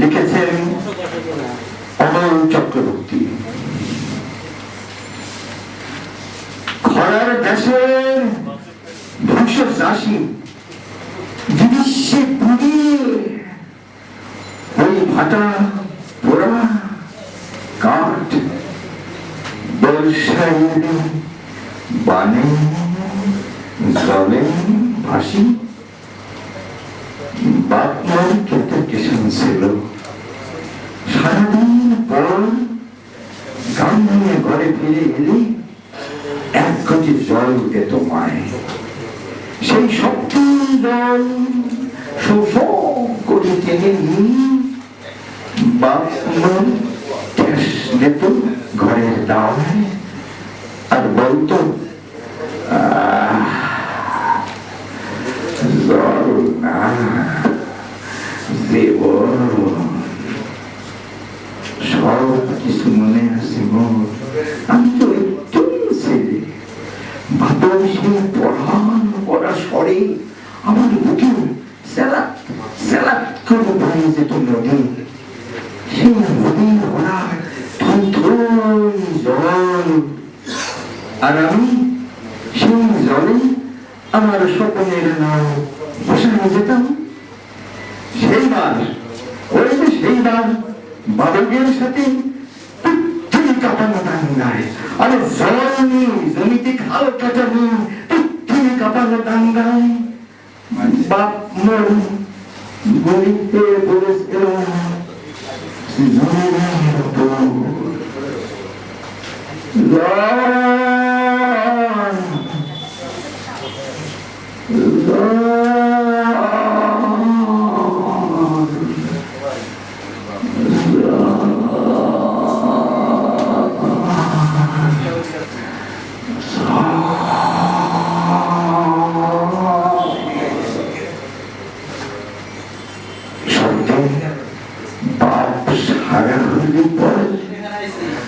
লিখেছেন অমল চক্রবর্তী। খরার দেশের ভূষণ চাষি গ্রীষ্মে পুড়িয়ে ওই ভাটা পোড়া কাঠ, বর্ষায় বানে, জলে ভাসি, বাপমার গান নিয়ে ঘরে ফিরে এলে, এক কোটি জল দিত মায় সেই শক্তি জল শোষ করে টেনে নিয়ে ঘরের দাওয়ায় আর বলতো আহ স্বরে আমার বুকে করে বয়ে যেত নদী সেই নদী ওরা থই থই জল। আর আমি সেই জলে আমার স্বপ্নের নাম যেতাম। সেইবার, ওই সেইবার বালকের সাথে দাঙ্গায় আরে জল জমিতে খাল কাটানি পৃথিবী কাঁপানো দাঙ্গায় বাপ বলেছিল জমিনের উপর জল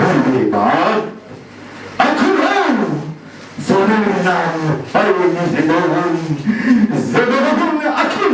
না রে বাপ এখন জলের নাম হয়নি জীবন জীবন আখির